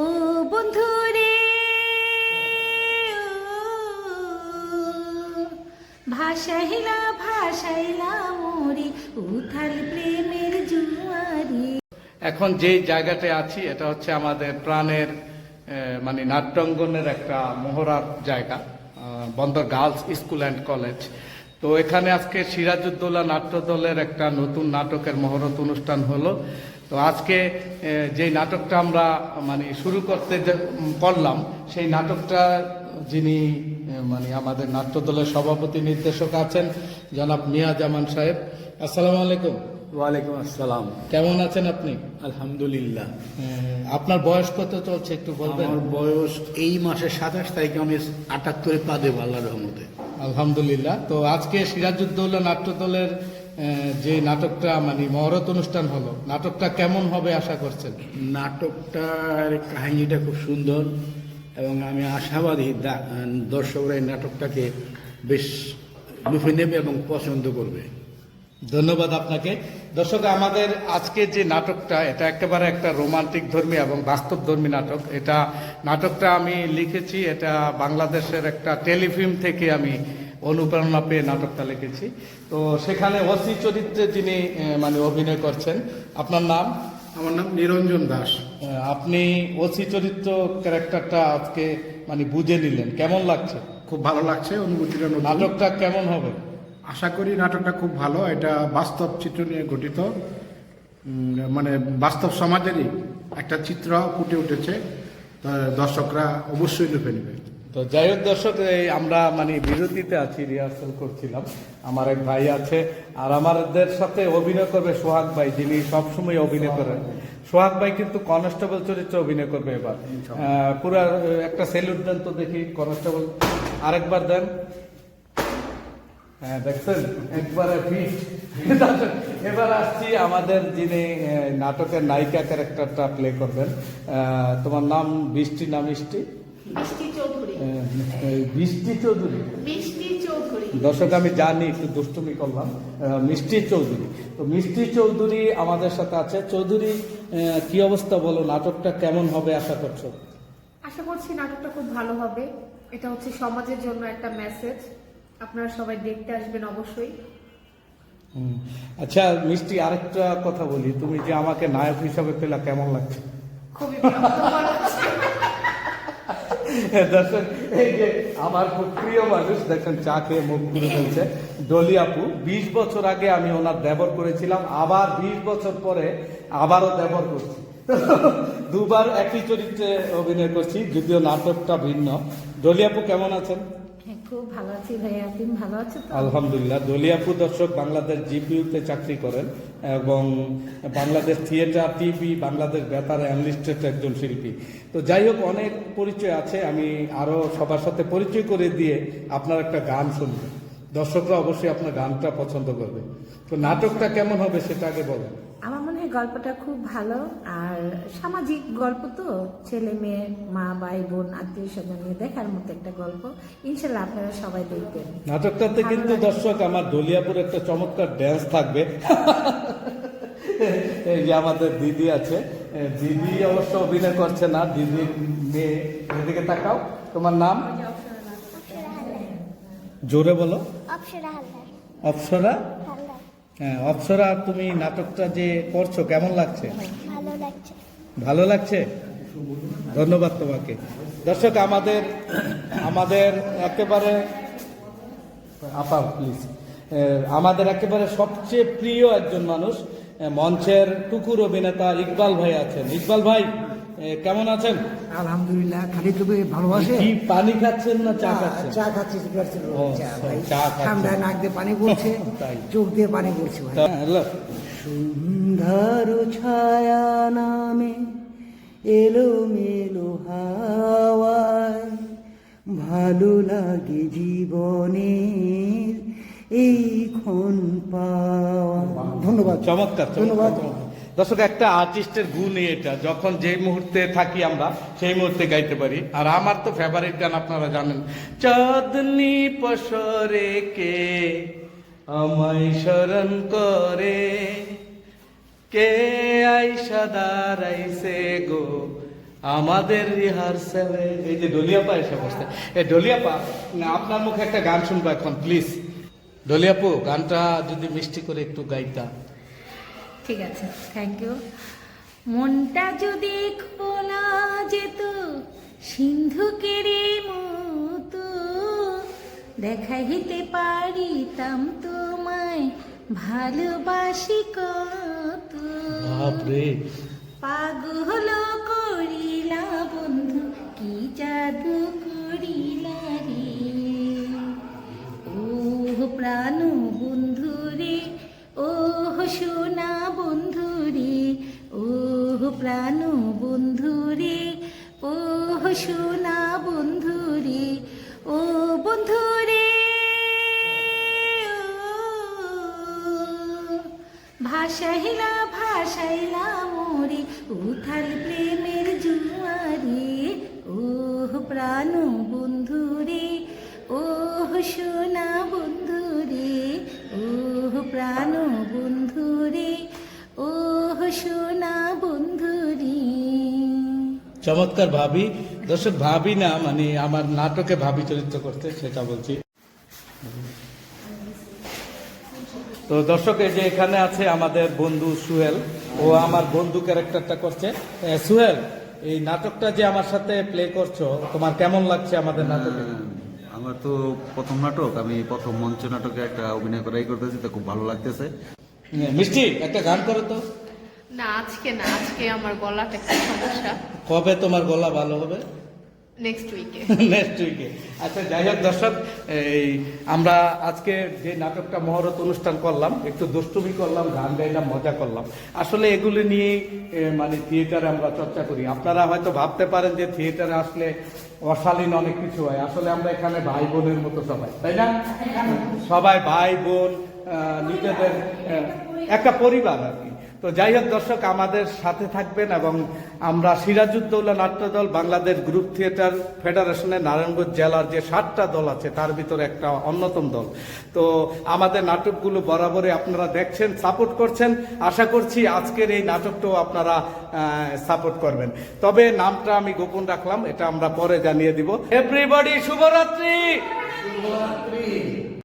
ও বন্ধু রে ভাসাইলা ভাসাইলা মোরে, উথাল প্রেমের এখন যেই জায়গাতে আছি, এটা হচ্ছে আমাদের প্রাণের মানে নাট্যাঙ্গনের একটা মহড়ার জায়গা বন্দর গার্লস স্কুল অ্যান্ড কলেজ। তো এখানে আজকে সিরাজউদ্দৌলা নাট্য দলের একটা নতুন নাটকের মহরত অনুষ্ঠান হলো। তো আজকে যেই নাটকটা আমরা মানে শুরু করতে করলাম সেই নাটকটা যিনি মানে আমাদের নাট্য দলের সভাপতি নির্দেশক আছেন জনাব মিয়া জামান সাহেব। আসসালামু আলাইকুম। ওয়ালাইকুম আসসালাম। কেমন আছেন আপনি? আলহামদুলিল্লাহ। আপনার বয়স কত চলছে একটু বলবেন? আমার বয়স এই মাসের সাতাশ তারিখে আমি আটাত্তরে পা দেবো আল্লাহ রহমতে। আলহামদুলিল্লাহ। তো আজকে সিরাজউদ্দৌলা নাট্য দলের আহ, যে নাটকটা মানে মহরত অনুষ্ঠান হলো নাটকটা কেমন হবে আশা করছেন? নাটকটার কাহিনীটা খুব সুন্দর এবং আমি আশাবাদী দর্শকরা এই নাটকটাকে বেশ লুফে নেবে এবং পছন্দ করবে। ধন্যবাদ আপনাকে। দর্শক আমাদের আজকে যে নাটকটা এটা একেবারে একটা রোমান্টিক ধর্মী এবং বাস্তব ধর্মী নাটক। এটা নাটকটা আমি লিখেছি এটা বাংলাদেশের একটা টেলিফিল্ম থেকে আমি অনুপ্রেরণা পেয়ে নাটকটা লিখেছি। তো সেখানে অসি চরিত্রে যিনি মানে অভিনয় করছেন আপনার নাম? আমার নাম নিরঞ্জন দাস। আপনি ওসি চরিত্র ক্যারেক্টারটা আজকে মানে বুঝে নিলেন। কেমন লাগছে? খুব ভালো লাগছে অনুভূতিটা নাটকটা কেমন হবে? আশা করি নাটকটা খুব ভালো এটা বাস্তব চিত্র নিয়ে গঠিত। মানে বাস্তব সমাজেরই একটা চিত্র ফুটে উঠেছে। দর্শকরা অবশ্যই লুফে নেবে। তো যাই হোক দর্শক, এই আমরা মানে বিরতিতে আছি রিহার্সাল করছিলাম। আমার এক ভাই আছে, আর আমাদের সাথে অভিনয় করবে সোহাগ ভাই, যিনি সবসময় অভিনয় করেন। সোহাগ ভাই কিন্তু কনস্টেবল চরিত্রে অভিনয় করবে এবার। পুরা, একটা সেলুট দেন তো দেখি কনস্টেবল আরেকবার দেন। হ্যাঁ দেখছেন? একবারে এবার আসছি আমাদের যিনি নাটকের নায়িকা ক্যারেক্টারটা প্লে করবেন। তোমার নাম, বৃষ্টি না মিষ্টি চৌধুরী। বৃষ্টি চৌধুরী। মিষ্টি চৌধুরী। দর্শক আমি জানি একটু দুষ্টুমি করলাম। মিষ্টি চৌধুরী। তো মিষ্টি চৌধুরী আমাদের সাথে আছে। চৌধুরী কি অবস্থা বলো? নাটকটা কেমন হবে আশা করছ? আশা করছি নাটকটা খুব ভালো হবে। এটা হচ্ছে সমাজের জন্য একটা মেসেজ আপনারা সবাই দেখতে আসবেন অবশ্যই। আচ্ছা মিষ্টি আরেকটা কথা বলি। তুমি যে আমাকে নায়ক হিসাবে পেলা কেমন লাগছে? খুবই হচ্ছে। এই যে আমার প্রিয় মানুষ, দেখেন, চা খেয়ে মুখ ঘুরে ফেলছে। ডলিয়াপু বিশ বছর আগে আমি ওনার দেবর করেছিলাম, আবার বিশ বছর পরে আবারও দেবর করছি। দুবার একই চরিত্রে অভিনয় করছি, যদিও নাটকটা ভিন্ন। ডলিয়াপু কেমন আছেন? আলহামদুলিল্লাহ। দলিয়াপু দর্শক বাংলাদেশ জিপিইউতে চাকরি করেন এবং বাংলাদেশ থিয়েটার, টিভি, বাংলাদেশ বেতার অ্যানলিস্টেড একজন শিল্পী। তো যাই হোক, অনেক পরিচয় আছে, আমি আরও সবার সাথে পরিচয় করে দিয়ে আপনার একটা গান শুনব। দর্শকরা অবশ্যই আপনার গানটা পছন্দ করবে। তো নাটকটা কেমন হবে সেটা আগে বলেন। আমার মনে হয় গল্পটা খুব ভালো। আর সামাজিক গল্প তো ছেলে মেয়ে মা ভাই বোন আত্মীয় স্বজন নিয়ে দেখার মতো একটা গল্প। ইনশাল্লাহ আপনারা সবাই দেখবেন। নাটকটাতে কিন্তু দর্শক আমার দলিয়াপুর একটা চমৎকার ড্যান্স থাকবে। এই যে আমাদের দিদি আছে দিদি অবশ্য অভিনয় করছে না দিদি মেয়ে এদিকে তাকাও। তোমার নাম? জোরে বলো। অপসরা হালদার। অপসরা? হালদার হ্যাঁ অপসরা তুমি নাটকটা যে করছ কেমন লাগছে? ভালো লাগছে। ভালো লাগছে? ধন্যবাদ তোমাকে। দর্শক আমাদের আমাদের একেবারে আপা প্লিজ আমাদের একেবারে সবচেয়ে প্রিয় একজন মানুষ মঞ্চের টুকুর অভিনেতা ইকবাল ভাই আছেন। ইকবাল ভাই! কেমন আছেন? আলহামদুলিল্লাহ খালি তুমি ভালোবাসে? কি পানি খাচ্ছেন না চা খাচ্ছেন? চা খাচ্ছি ঠান্ডায় নাক দিয়ে পানি পড়ছে চোখ দিয়ে পানি পড়ছে সুন্দর ছায়া নামে এলো মেলো হাওয়ায়। ভালো লাগে জীবনের এই ক্ষণ পাওয়া। ধন্যবাদ চমৎকার ধন্যবাদ। দর্শক, একটা আর্টিস্টের গুণ এটা, যখন যে মুহূর্তে থাকি আমরা, সেই মুহূর্তে গাইতে পারি। আর আমার তো ফেভারিট গান আপনারা জানেন, চাঁদনি পসরে কে আমায় স্মরণ করে? কে আইসা দাঁড়াইছে গো আমাদের রিহার্সালে? এই যে ডলিয়াপা এসে বসতে এই ডলিয়াপা আপনার মুখে একটা গান শুনব এখন প্লিজ ডলিয়াপু, গানটা যদি মিষ্টি করে একটু গাইতা। ঠিক আছে থ্যাংক ইউ মনটা যদি খোলা যেত সিন্ধুকেরে মতো দেখাইতে পারিতাম তোমায় ভালোবাসি কত। পাগল প্রাণ বন্ধুরে ও সোনা বন্ধু রে ও বন্ধু রে ও ভাসাইলা ভাসাইলা মোরে, উথাল প্রেমের জুয়ারে ও প্রাণ বন্ধু রে ও সোনা বন্ধু রে ও প্রাণ বন্ধু রে ও সোনা চমৎকার ভাবি। দর্শক ভাবি না মানে আমার নাটকে ভাবি চরিত্র করতে সেটা বলছি। তো দর্শক এই যে এখানে আছে আমাদের বন্ধু সুহেল। ও আমার বন্ধু ক্যারেক্টারটা করছে। সুহেল এই নাটকটা যে আমার সাথে প্লে করছ তোমার কেমন লাগছে আমাদের নাটকে? আমার তো প্রথম নাটক আমি প্রথম মঞ্চ নাটকে একটা অভিনয় করাই করতেছি তো খুব ভালো লাগতেছে। মিষ্টি একটা গান করো তো। না আজকে না আজকে আমার গলাটা একটু সমস্যা। কবে তোমার গলা ভালো হবে? নেক্সট উইকে নেক্সট উইকে আচ্ছা যাই হোক দর্শক এই আমরা আজকে যে নাটকটা মহরত অনুষ্ঠান করলাম একটু দুষ্টুমি করলাম গান গাইলাম মজা করলাম। আসলে এগুলি নিয়ে মানে থিয়েটারে আমরা চর্চা করি। আপনারা হয়তো ভাবতে পারেন যে থিয়েটারে আসলে অশালীন অনেক কিছু হয়। আসলে আমরা এখানে ভাই বোনের মতো সবাই তাই না? সবাই ভাই বোন নিজেদের একটা পরিবার আর কি। তো যাই হোক দর্শক, আমাদের সাথে থাকবেন এবং আমরা সিরাজউদ্দৌলা নাট্য দল বাংলাদেশ গ্রুপ থিয়েটার ফেডারেশনের নারায়ণগঞ্জ জেলার যে সাতটা দল আছে, তার ভিতরে একটা অন্যতম দল। তো আমাদের নাটকগুলো বরাবরই আপনারা দেখছেন, সাপোর্ট করছেন। আশা করছি আজকের এই নাটকটাও আপনারা সাপোর্ট করবেন। তবে নামটা আমি গোপন রাখলাম, এটা আমরা পরে জানিয়ে দিব। এভরিবডি শুভরাত্রি! শুভরাত্রি!